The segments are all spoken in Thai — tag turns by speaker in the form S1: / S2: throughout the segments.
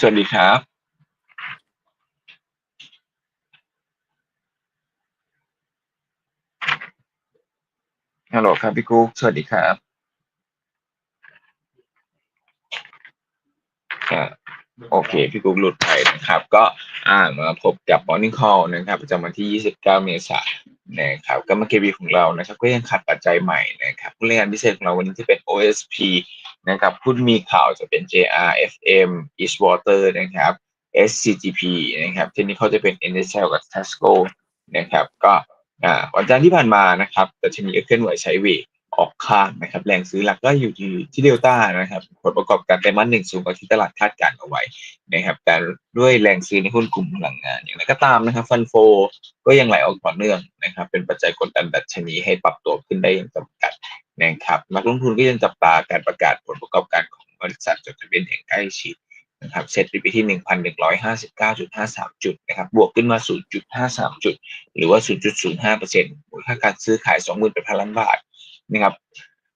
S1: สวัสดีครับฮัลโหลครับพี่กุ๊กสวัสดีครับโอเค พี่กุ๊กหลุดไปนะครับ ก็อ่ามาพบกับ Morning Call นะครับประจำวันที่ 29 เมษายน นะครับก็มาเกวีของเรานะครับก็ยังขาดปัจจัยใหม่นะครับผู้เล่นงานพิเศษของเราวันนี้ที่เป็น OSP นะครับพูดมีข่าวจะเป็น JR FM Eastwater นะครับ SCGP นะครับที่นี้เขาจะเป็น NHL กับ Tasco นะครับก็อ่าวันจันทร์ที่ผ่านมานะครับแต่ชนีก็เคลื่อนไหวใช้วี ออกข้างนะครับ แรงซื้อหลักก็อยู่ที่ที่เดลต้านะครับ ผลประกอบการไตรมาสหนึ่งสูงกว่าที่ตลาดคาดการณ์เอาไว้นะครับ แต่ด้วยแรงซื้อในหุ้นกลุ่มพลังงาน อย่างไรก็ตามนะครับ ฟันโฟก็ยังไหลออกต่อเนื่องนะครับ เป็นปัจจัยกดดันดัชนีให้ปรับตัวขึ้นได้อย่างจำกัดนะครับนักลงทุนก็ยังจับตาการประกาศผลประกอบการของบริษัทจดทะเบียนอย่างใกล้ชิดนะครับเซ็ตไปที่ 1,159.53 จุดนะครับบวกขึ้นมา 0.53 จุด หรือว่า 0.05%มูลค่าการซื้อขาย 28,000 ล้านบาท นะครับ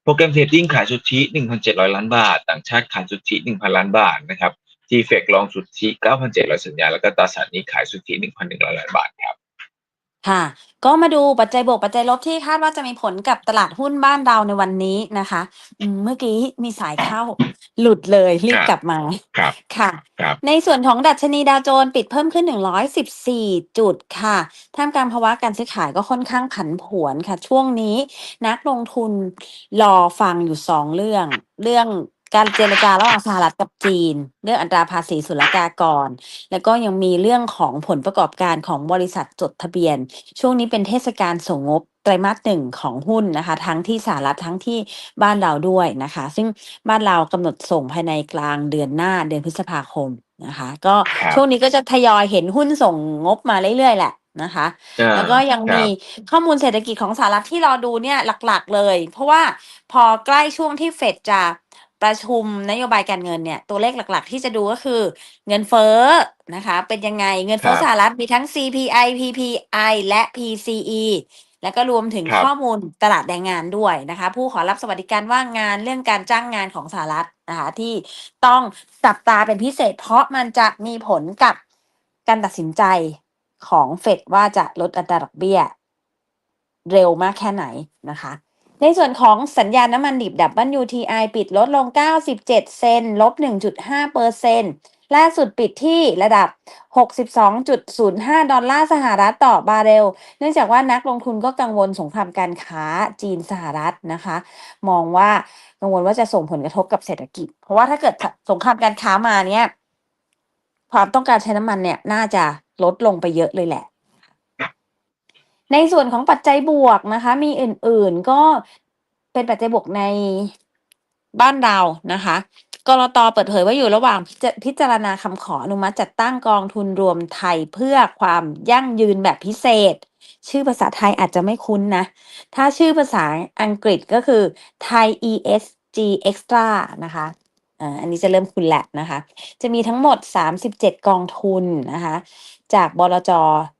S1: โปรแกรมเทรดดิ้งขายสุทธิ 1,700 ล้านบาท ต่างชาติขายสุทธิ 1,000 ล้านบาทนะครับทีเฟกลองสุทธิ 9,700 สัญญา แล้วก็ตราสารนี้ขายสุทธิ 1,100 ล้านบาทครับ
S2: ค่ะ ก็มาดูปัจจัยบวกปัจจัยลบที่คาดว่าจะมีผลกับตลาดหุ้นบ้านเราในวันนี้นะคะอืมเมื่อกี้มีสายเข้าหลุดเลยรีบ
S1: ครับ
S2: กลับมา
S1: ครับ
S2: ค่ะ
S1: ครับ
S2: ในส่วนของดัชนีดาวโจนส์ปิดเพิ่มขึ้น 114 จุดค่ะ ท่ามกลางภาวะการซื้อขายก็ค่อนข้างผันผวนค่ะ ช่วงนี้ นักลงทุนรอฟังอยู่สองเรื่อง เรื่อง การเจรจาระหว่างสหรัฐกับจีน เรื่องอัตราภาษีศุลกากร แล้วก็ยังมีเรื่องของผลประกอบการของบริษัทจดทะเบียน ช่วงนี้เป็นเทศกาลส่งงบไตรมาสหนึ่งของหุ้นนะคะ ทั้งที่สหรัฐทั้งที่บ้านเราด้วยนะคะ ซึ่งบ้านเรากำหนดส่งภายในกลางเดือนหน้าเดือนพฤษภาคมนะคะ ก็
S1: ครับ
S2: ช่วงนี้ก็จะทยอยเห็นหุ้นส่งงบมาเรื่อยๆแหละนะคะ
S1: อ่า
S2: แล้วก็ยัง
S1: ครับ
S2: มีข้อมูลเศรษฐกิจของสหรัฐที่รอดูเนี่ยหลักๆเลย เพราะว่าพอใกล้ช่วงที่เฟดจะ ประชุมนโยบายการเงินเนี่ยตัวเลขหลักๆ ที่จะดูก็คือเงินเฟ้อนะคะ เป็นยังไงเงินเฟ้อ
S1: ครับ
S2: สหรัฐมีทั้ง CPI PPI และ PCE แล้วก็รวมถึง
S1: ครับ
S2: ข้อมูลตลาดแรงงานด้วยนะคะ ผู้ขอรับสวัสดิการว่างงานเรื่องการจ้างงานของสหรัฐนะคะที่ต้องจับตาเป็นพิเศษ เพราะมันจะมีผลกับการตัดสินใจของเฟดว่าจะลดอัตราดอกเบี้ย เร็วมากแค่ไหนนะคะ ในส่วนของสัญญาณน้ำมันดิบ WTI ปิดลดลง 97 เซนลบ 1.5เปอร์เซ็นต์ล่าสุดปิดที่ระดับ 62.05 ดอลลาร์สหรัฐต่อบาร์เรล เนื่องจากว่านักลงทุนก็กังวลสงครามการค้าจีนสหรัฐนะคะ มองว่ากังวลว่าจะส่งผลกระทบกับเศรษฐกิจ เพราะว่าถ้าเกิดสงครามการค้ามาเนี่ย ความต้องการใช้น้ำมันเนี่ยน่าจะลดลงไปเยอะเลยแหละ ในส่วนของปัจจัยบวกนะคะ มีอื่นๆก็เป็นปัจจัยบวกในบ้านเรานะคะกรตเปิดเผยว่าอยู่ระหว่างพิจพิจารณาคำขออนุมัติจัดตั้งกองทุนรวมไทยเพื่อความยั่งยืนแบบพิเศษ ชื่อภาษาไทยอาจจะไม่คุ้นนะ ถ้าชื่อภาษาอังกฤษก็คือ Thai ESG Extra นะคะ อ่าอันนี้จะเริ่มคุ้นแหละนะคะ จะมีทั้งหมด 37 กองทุนนะคะ จากบลจ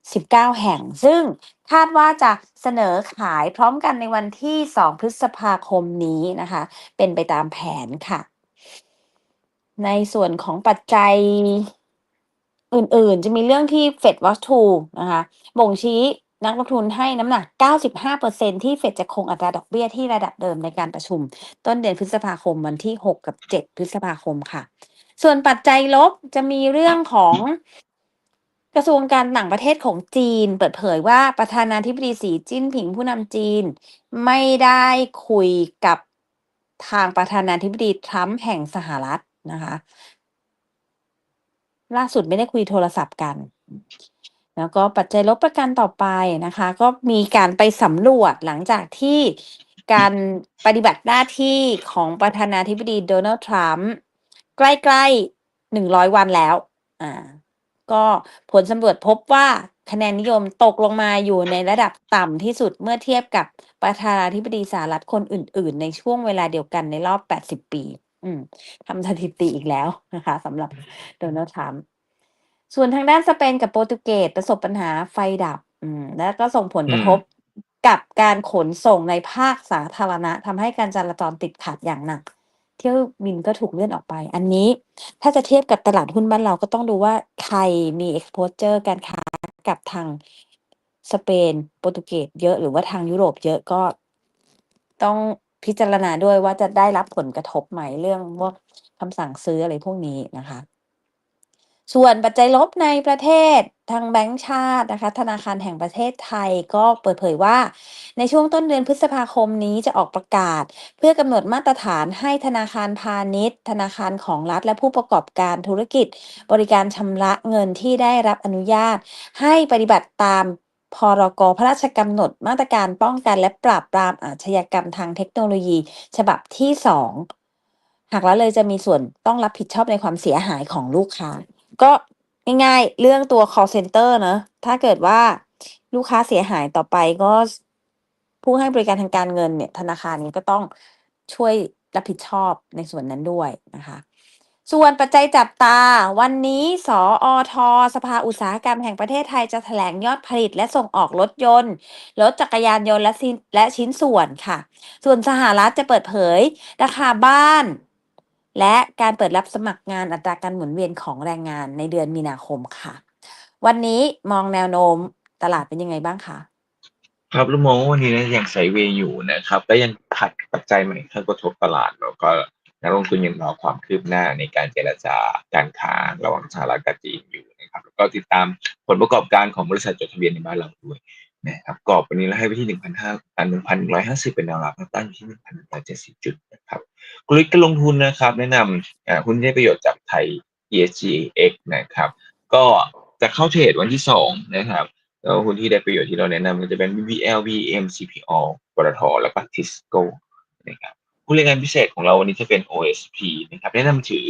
S2: 19 แห่ง ซึ่งคาดว่าจะเสนอขายพร้อมกันในวันที่ 2 พฤษภาคมนี้นะคะ เป็นไปตามแผนค่ะ ในส่วนของปัจจัยอื่นๆ จะมีเรื่องที่ Fed Watch 2นะคะ บ่งชี้ นักลงทุนให้น้ำหนัก 95%ที่เฟดจะคงอัตราดอกเบี้ยที่ระดับเดิมในการประชุม ต้นเดือนพฤษภาคมวันที่ 6 กับ 7 พฤษภาคมค่ะ ส่วนปัจจัยลบจะมีเรื่องของกระทรวงการต่างประเทศของจีน เปิดเผยว่าประธานาธิบดีสีจิ้นผิงผู้นำจีน ไม่ได้คุยกับทางประธานาธิบดีทรัมป์แห่งสหรัฐนะคะ ล่าสุดไม่ได้คุยโทรศัพท์กัน แล้วก็ปัจจัยลบประการต่อไปนะคะ ก็มีการไปสำรวจหลังจากที่การปฏิบัติหน้าที่ของประธานาธิบดีโดนัลด์ทรัมป์ใกล้ๆหนึ่งร้อยวันแล้วอ่าก็ผลสำรวจพบว่าคะแนนนิยมตกลงมาอยู่ในระดับต่ำที่สุดเมื่อเทียบกับประธานาธิบดีสหรัฐคนอื่น ๆ ในช่วงเวลาเดียวกันในรอบ 80 ปีอืมทำสถิติอีกแล้วนะคะสำหรับโดนัลด์ทรัมป์ ส่วนทางด้านสเปนกับโปรตุเกสประสบปัญหาไฟดับ อืม แล้วก็ส่งผลกระทบกับการขนส่งในภาคสาธารณะทำให้การจราจรติดขัดอย่างหนัก เที่ยวบินก็ถูกเลื่อนออกไป อันนี้ถ้าจะเทียบกับตลาดหุ้นบ้านเราก็ต้องดูว่าใครมี exposure การค้ากับทางสเปน โปรตุเกสเยอะหรือว่าทางยุโรปเยอะก็ต้องพิจารณาด้วยว่าจะได้รับผลกระทบไหมเรื่องพวกคำสั่งซื้ออะไรพวกนี้นะคะ ส่วนปัจจัยลบในประเทศทางแบงก์ชาตินะคะ ธนาคารแห่งประเทศไทยก็เปิดเผยว่า ในช่วงต้นเดือนพฤษภาคมนี้จะออกประกาศ เพื่อกำหนดมาตรฐานให้ธนาคารพาณิชย์ ธนาคารของรัฐและผู้ประกอบการธุรกิจ บริการชำระเงินที่ได้รับอนุญาต ให้ปฏิบัติตามพรกพระราชกำหนดมาตรการป้องกันและปราบปรามอาชญากรรมทางเทคโนโลยี ฉบับที่สองหากละเลยจะมีส่วนต้องรับผิดชอบในความเสียหายของลูกค้า ก็ง่ายๆ เรื่องตัว call center เนอะถ้าเกิดว่าลูกค้าเสียหายต่อไปก็ผู้ให้บริการทางการเงินเนี่ย ธนาคารนี้ก็ต้องช่วยรับผิดชอบในส่วนนั้นด้วยนะคะ ส่วนปัจจัยจับตา วันนี้สออทสภาอุตสาหกรรมแห่งประเทศไทยจะแถลงยอดผลิตและส่งออกรถยนต์ รถจักรยานยนต์และชิ้นและชิ้นส่วนค่ะ ส่วนสหรัฐจะเปิดเผย ราคาบ้าน และการเปิดรับสมัครงานอัตราการหมุนเวียนของแรงงานในเดือนมีนาคมค่ะ วันนี้มองแนวโน้มตลาดเป็นยังไงบ้างคะ
S1: ครับแล้มองว่าวันนี้นะยังไซเวย์อยู่นะครับก็ยังขัดปัจจัยใหม่เข้ากระทบตลาดแล้วก็นักลงทุนยังรอความคืบหน้าในการเจรจาการค้าระหว่างสหรัฐกับจีนอยู่นะครับแล้วก็ติดตามผลประกอบการของบริษัทจดทะเบียนในบ้านเราด้วย นะครับกรอบวันนี้เราให้ไปที่หนึ่งพันห้าหนึ่งพันร้อยห้าสิบเป็นแนวรับแนวต้านอยู่ที่หนึ่งพันร้อยเจ็ดสิบจุดนะครับกลยุทธ์การลงทุนนะครับแนะนำหุ้นได้ประโยชน์จากไทย ESGX นะครับ ก็จะเข้าเทรดวันที่สองนะครับแล้วหุ้นที่ได้ประโยชน์ที่เราแนะนำก็จะเป็น BBL BM CPO ปตทแล้วก็ Tisco นะครับผู้เล่นงานพิเศษของเราวันนี้จะเป็น OSP นะครับแนะนำถือ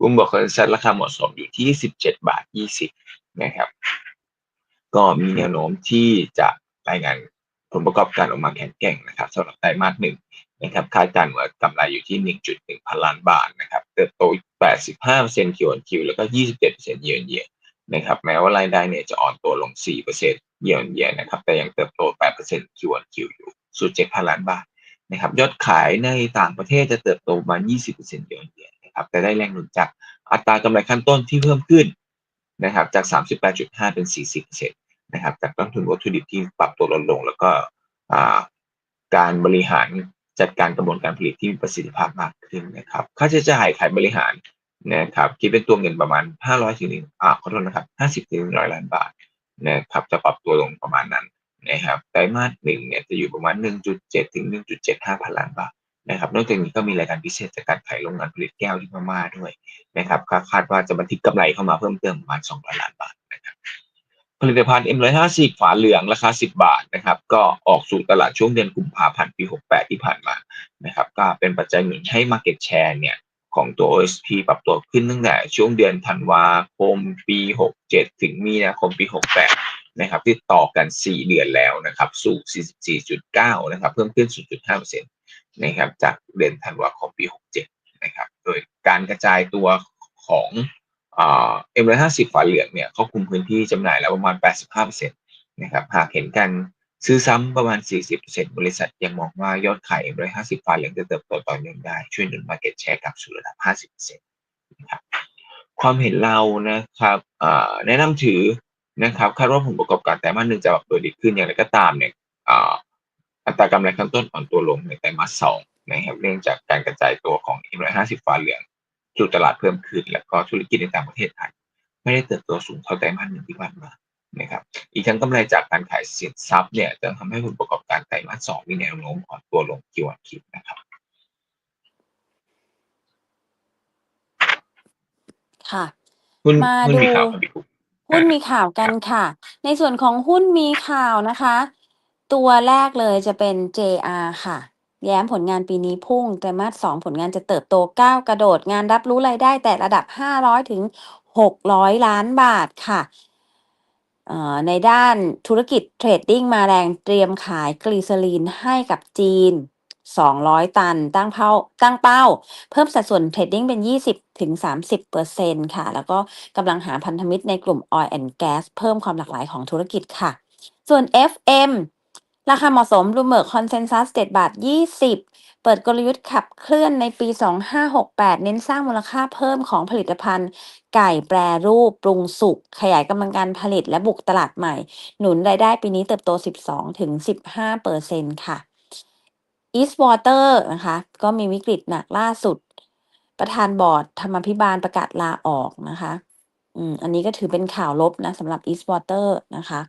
S1: บุมบอกคอนเซ็ปราคาเหมาะสมอยู่ที่ 17 บาท 20 นะครับ ก็มีแนวโน้มที่จะรายงานผลประกอบการออกมาแข็งแกร่งนะครับสำหรับไตรมาสหนึ่งนะครับคาดการณ์ว่ากำไรอยู่ที่ 1.1 พันล้านบาทนะครับเติบโต 85% Q on Q แล้วก็ 27% year on year นะครับแม้ว่ารายได้เนี่ยจะอ่อนตัวลง4% year on year นะครับแต่ยังเติบโต8% Q on Q อยู่สู่7พันล้านบาทนะครับยอดขายในต่างประเทศจะเติบโตประมาณ 20% year on year นะครับแต่ได้แรงหนุนจากอัตรากำไรขั้นต้นที่เพิ่มขึ้นนะครับจาก 38.5 เป็น 40% นะครับจากต้นทุนวัตถุดิบที่ปรับตัวลดลง แล้วก็การบริหารจัดการกระบวนการผลิตที่มีประสิทธิภาพมากขึ้นนะครับค่าใช้จ่ายขายบริหารนะครับคิดเป็นตัวเงินประมาณ 500ถึง1อ่าขอโทษนะครับ50ถึง100 ล้านบาทนะครับจะปรับตัวลงประมาณนั้นนะครับไตรมาสหนึ่งเนี่ยจะอยู่ประมาณ 1.7 ถึง 1.75 พันล้านบาทนะครับนอกจากนี้ก็มีรายการพิเศษจากการขายโรงงานผลิตแก้วที่พม่าด้วยนะครับคาดว่าจะบันทึกกำไรเข้ามาเพิ่มเติมประมาณ 200 ล้านบาท ผลิตภัณฑ์ M150 ฝาเหลืองราคา 10 บาทนะครับ ก็ออกสู่ตลาดช่วงเดือนกุมภาพันธ์ปี 68 ที่ผ่านมานะครับ ก็เป็นปัจจัยหนุนให้ Market Share เนี่ยของตัว OSP ปรับตัวขึ้นตั้งแต่ช่วงเดือนธันวาคมปี 67 ถึงมีนาคมปี 68 นะครับติดต่อกัน 4 เดือนแล้วนะครับ สู่ 44.9 นะครับ เพิ่มขึ้น 0.5%นะครับ จากเดือนธันวาคมปี 67 นะครับ โดยการกระจายตัวของ เอ่า M150 ฝาเหลืองเนี่ยเขาคุมพื้นที่จำหน่ายแล้วประมาณ 85%นะครับหากเห็นกันซื้อซ้ำประมาณ 40%บริษัทยังมองว่ายอดขาย M150 ฝาเหลืองจะเติบโตต่อเนื่องได้ ช่วยหนุน Market Share กลับสู่ระดับ 50%นะครับความเห็นเรานะครับแนะนำถือนะครับคาดว่าผลประกอบการไตรมาสหนึ่งจะปรับตัวดีขึ้นอย่างไรก็ตามเนี่ยอัตรากำไรขั้นต้นอ่อนตัวลงในไตรมาสสองนะครับเนื่องจากการกระจายตัวของ M150 ฝาเหลือง สู่ตลาดเพิ่มขึ้น แล้วก็ธุรกิจในต่างประเทศไทยไม่ได้เติบโตสูงเท่าไตรมาสหนึ่งที่ผ่านมานะครับอีกทั้งกำไรจากการขายสินทรัพย์เนี่ยจะทำให้ผลประกอบการไตรมาสสองมีแนวโน้มอ่อนตัวลงคิวอันคิวนะครับ
S2: ค่ะ
S1: หุ้น
S2: มา
S1: หุ้นมี
S2: ดู
S1: ข่าวครับพี่กุ๊ก
S2: หุ้นมีข่าวกันค่ะ ในส่วนของหุ้นมีข่าวนะคะ ตัวแรกเลยจะเป็น JR ค่ะ แย้มผลงานปีนี้พุ่งไตรมาสองผลงานจะเติบโตก้าวกระโดดงานรับรู้รายได้แต่ระดับ 500 ถึง 600 ล้านบาทค่ะในด้านธุรกิจเทรดดิ้งมาแรงเตรียมขายกลีเซอรีนให้กับจีน 200 ตันตั้งเป้าตั้งเป้า เพิ่มสัดส่วนเทรดดิ้งเป็น 20ถึง30เปอร์เซ็นค่ะ แล้วก็กำลังหาพันธมิตรในกลุ่ม Oil and Gas เพิ่มความหลากหลายของธุรกิจค่ะ ส่วน FM ราคาเหมาะสม Bloomberg Consensus 7บาท 20 เปิดกลยุทธ์ขับเคลื่อนในปี 2568 เน้นสร้างมูลค่าเพิ่มของผลิตภัณฑ์ ไก่แปรรูป ปรุงสุก ขยายกำลังการผลิตและบุกตลาดใหม่ หนุนรายได้ปีนี้เติบโต 12-15เปอร์เซ็นต์ค่ะ Eastwater นะคะ ก็มีวิกฤตหนักล่าสุด ประธานบอร์ดธรรมาภิบาลประกาศลาออกนะคะ อืม อันนี้ก็ถือเป็นข่าวลบนะสำหรับ Eastwater นะคะ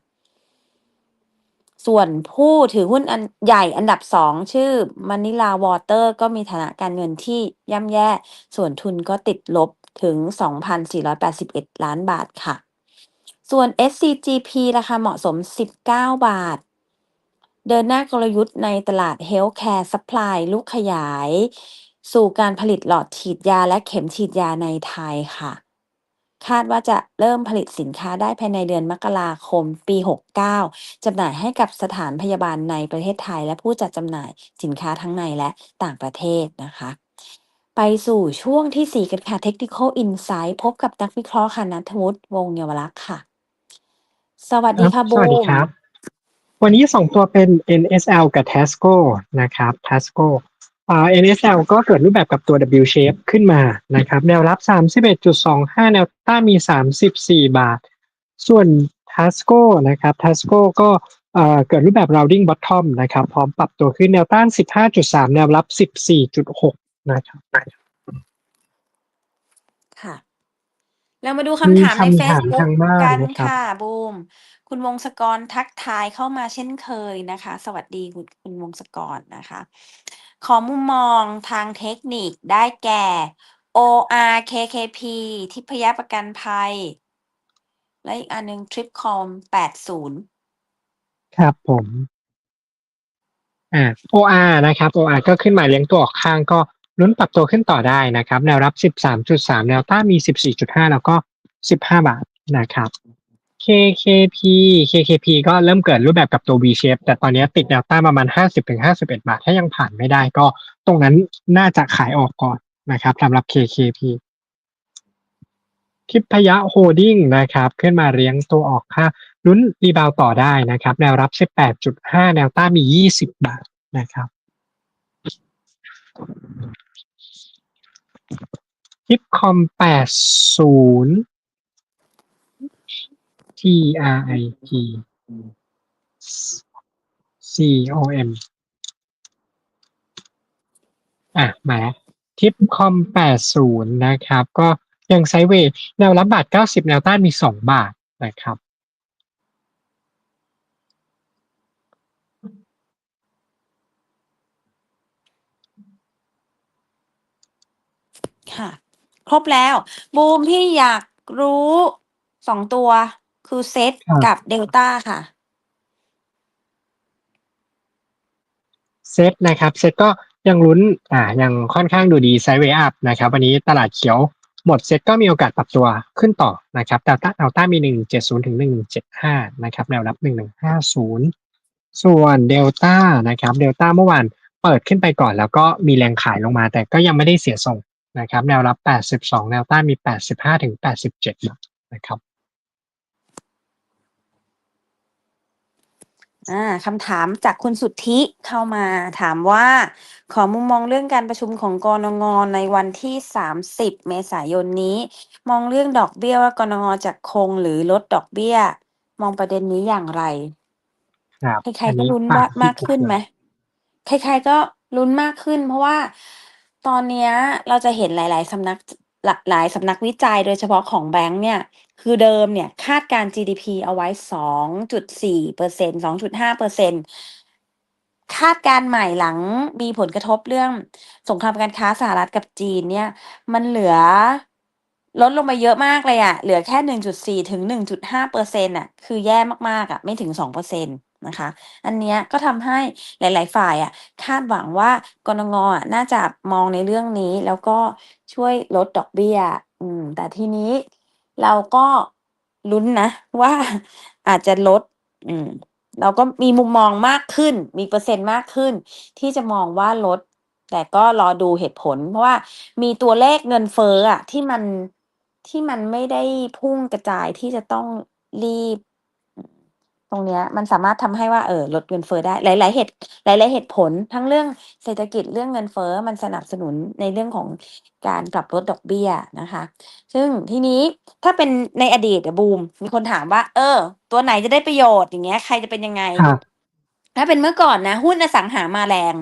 S2: ส่วนผู้ถือหุ้นอันใหญ่อันดับสองชื่อ Manila Water ก็มีฐานะการเงินที่ย่ำแย่ ส่วนทุนก็ติดลบถึง 2,481 ล้านบาทค่ะ ส่วน SCGP ราคาเหมาะสม 19 บาท เดินหน้ากลยุทธ์ในตลาด Healthcare Supply ลูกขยาย สู่การผลิตหลอดฉีดยาและเข็มฉีดยาในไทยค่ะ คาดว่าจะเริ่มผลิตสินค้าได้ภายในเดือนมกราคมปี 69 จำหน่ายให้กับสถานพยาบาลในประเทศไทย และผู้จัดจำหน่ายสินค้าทั้งในและต่างประเทศนะคะ ไปสู่ช่วงที่ 4 กันค่ะ Technical Insight พบกับนักวิเคราะห์ค่ะนัทวุฒิวงศ์เยาวลักษณ์ค่ะ สวัสดีค่ะ
S3: ส
S2: บู
S3: วัสดี
S2: ม
S3: ครับ วันนี้ส่งตัวเป็น NSL กับ Tasco นะครับ Tasco อ่า NSL ก็เกิดรูปแบบกับตัว W shape ขึ้นมานะครับ แนวรับ 31.25 แนวต้านมี 34 บาท ส่วน Tasco นะครับ Tasco ก็เอ่อเกิดรูปแบบ rounding bottom นะครับ พร้อมปรับตัวขึ้นแนวต้าน 15.3 แนวรับ 14.6 นะครับ
S2: ค่ะ เรามาดูคำถามใน
S3: มีคำถาม
S2: Facebook
S3: ทางบ้าน
S2: กัน
S3: นะครับ
S2: ค่ะ บูม คุณวงศกรทักทายเข้ามาเช่นเคยนะคะ สวัสดีคุณคุณวงศกรนะคะ ขอมุมมองทางเทคนิคได้แก่ OR KKP ทิพยประกันภัย และอีกอันหนึ่ง Tripcom 80
S3: ครับผมอ่า OR นะครับ OR ก็ขึ้นมาเลี้ยงตัวออกข้างก็ลุ้นปรับตัวขึ้นต่อได้นะครับ แนวรับ 13.3 แนวต้านมี 14.5 แล้วก็ 15 บาทนะครับ KKP KKP ก็เริ่มเกิดรูปแบบกับตัว V shape แต่ตอนนี้ติดแนวต้านประมาณ 50-51 บาท ถ้ายังผ่านไม่ได้ก็ตรงนั้นน่าจะขายออกก่อนนะครับสำหรับ KKP ทิพยะโฮดิ้งนะครับ ขึ้นมาเลี้ยงตัวออกค่าลุ้นรีบาวต่อได้นะครับ แนวรับ 18.5 แนวต้านมี 20 บาทนะครับทิปคอม80 R I P C O M อะ มาแล้วทิปคอม 80 นะครับ ก็ยังไซเวย์แนวรับบาท 90 แนวต้านมี 2 บาทนะครับ
S2: ค่ะ ครบแล้ว บูมพี่อยากรู้สองตัว คือเซต
S3: ครับ
S2: กับเดลต้าค่ะ
S3: เซตนะครับเซตก็ยังลุ้นอ่ายังค่อนข้างดูดีไซด์เวย์อัพนะครับ วันนี้ตลาดเขียวหมดเซตก็มีโอกาสปรับตัวขึ้นต่อนะครับแต่ต้าแนวต้านมี 170ถึง1175นะครับแนวรับ 1150 ส่วนเดลต้านะครับเดลต้าเมื่อวานเปิดขึ้นไปก่อน แล้วก็มีแรงขายลงมา แต่ก็ยังไม่ได้เสียทรงนะครับ แนวรับ 82 แนวต้านมี 85ถึง87บาทนะครับ
S2: อ่าคำถามจากคุณสุทธิเข้ามาถามว่า ขอมุมมองเรื่องการประชุมของกรงงในวันที่ 30 เมษายนนี้ มองเรื่องดอกเบี้ยว่ากรงงจะคงหรือลดดอกเบี้ย มองประเด็นนี้อย่างไร
S3: ครับ
S2: ใคร
S3: อัน
S2: ๆก็
S3: นี้
S2: ลุ้น
S3: ฝ
S2: ว่า
S3: ที่
S2: มากขึ้นไหมใครๆก็ลุ้นมากขึ้น เพราะว่าตอนเนี้ยเราจะเห็นหลาย ๆสำนัก หลาหลายสำนักวิจัยโดยเฉพาะของแบงก์เนี่ย คือเดิมเนี่ยคาดการ GDP เอาไว้ 2.4เปอร์เซ็น2.5เปอร์เซ็นคาดการใหม่หลังมีผลกระทบเรื่องสงครามการค้าสหรัฐกับจีนเนี่ย มันเหลือลดลงไปเยอะมากเลยอะเหลือแค่ 1.4 ถึง 1.5เปอร์เซ็นต์อะคือแย่มากๆอะไม่ถึง2เปอร์เซ็ นะคะ อันเนี้ยก็ทำให้หลาย ๆ ฝ่ายอะคาดหวังว่ากนงอะน่าจะมองในเรื่องนี้แล้วก็ช่วยลดดอกเบี้ยอืมแต่ทีนี้เราก็ลุ้นนะว่าอาจจะลดอืมเราก็มีมุมมองมากขึ้น มีเปอร์เซ็นต์มากขึ้น ที่จะมองว่าลด แต่ก็รอดูเหตุผล เพราะว่ามีตัวเลขเงินเฟ้ออะที่มันที่มันไม่ได้พุ่งกระจายที่จะต้องรีบ ตรงเนี้ยมันสามารถทำให้ว่าเออลดเงินเฟ้อได้หลาย ๆ เหตุหลาย ๆ เหตุผล ทั้งเรื่องเศรษฐกิจเรื่องเงินเฟ้อมันสนับสนุนในเรื่องของการปรับลดดอกเบี้ยนะคะ ซึ่งทีนี้ถ้าเป็นในอดีตอะบูมมีคนถามว่า เออ ตัวไหนจะได้ประโยชน์อย่างเงี้ย ใครจะเป็นยังไง
S3: ครับ
S2: ถ้าเป็นเมื่อก่อนนะ หุ้นอสังหามาแรง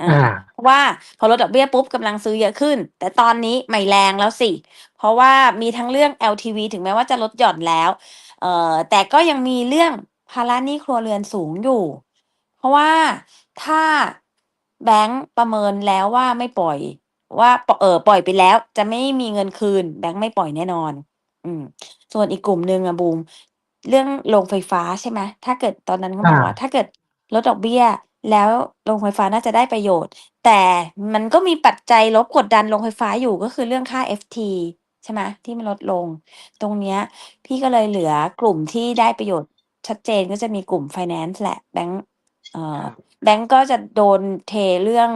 S2: อ่า
S3: อ่า
S2: เพราะว่าพอลดดอกเบี้ยปุ๊บกำลังซื้อเยอะขึ้น แต่ตอนนี้ไม่แรงแล้วสิ เพราะว่ามีทั้งเรื่อง LTV ถึงแม้ว่าจะลดหย่อนแล้ว เอ่อแต่ก็ยังมีเรื่องภาระหนี้ครัวเรือนสูงอยู่ เพราะว่าถ้าแบงก์ประเมินแล้วว่าไม่ปล่อย ว่าเออปล่อยไปแล้วจะไม่มีเงินคืน แบงก์ไม่ปล่อยแน่นอน อืม ส่วนอีกกลุ่มหนึ่งอะบูม เรื่องโรงไฟฟ้าใช่ไหมถ้าเกิดตอนนั้นเขาบอก
S3: อ่า
S2: ว่าถ้าเกิดลดดอกเบี้ย แล้วโรงไฟฟ้าน่าจะได้ประโยชน์ แต่มันก็มีปัจจัยลบกดดันโรงไฟฟ้าอยู่ก็คือเรื่องค่า FT ใช่ไหมที่มันลดลง ตรงเนี้ย พี่ก็เลยเหลือกลุ่มที่ได้ประโยชน์ชัดเจนก็จะมีกลุ่ม finance แหละแบงก์เอ่อแบงก์ก็จะโดนเทเรื่อง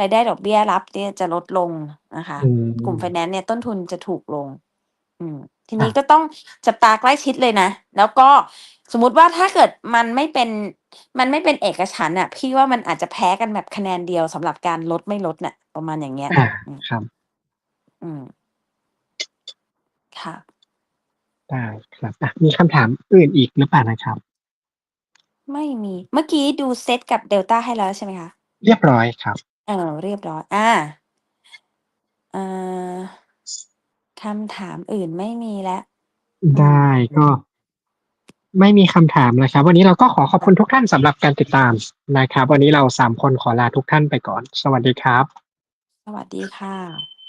S2: รายได้ดอกเบี้ยรับเนี่ยจะลดลงนะคะ
S3: อืม
S2: กลุ่ม finance เนี่ยต้นทุนจะถูกลง อืม ที
S3: ครับ
S2: นี้ก็ต้องจับตาใกล้ชิดเลยนะ แล้วก็สมมุติว่าถ้าเกิดมันไม่เป็นมันไม่เป็นเอกฉันท์อะ พี่ว่ามันอาจจะแพ้กันแบบคะแนนเดียวสำหรับการลดไม่ลดน่ะ ประมาณอย่างเงี้ย
S3: อ่า
S2: อืม
S3: ครับ
S2: อืม ค่ะ
S3: ได้ครับอะมีคำถามอื่นอีกหรือเปล่านะครับ
S2: ไม่มีเมื่อกี้ดูเซตกับเดลต้าให้แล้วใช่ไหมคะ
S3: เรียบร้อยครับ
S2: เออเรียบร้อย อ่าเอ่อคำถามอื่นไม่มีแล้ว
S3: ได้ก็ไม่มีคำถามแล้วครับ วันนี้เราก็ขอขอบคุณทุกท่านสำหรับการติดตามนะครับ วันนี้เราสามคนขอลาทุกท่านไปก่อน สวัสดีครับ
S2: สวัสดีค่ะ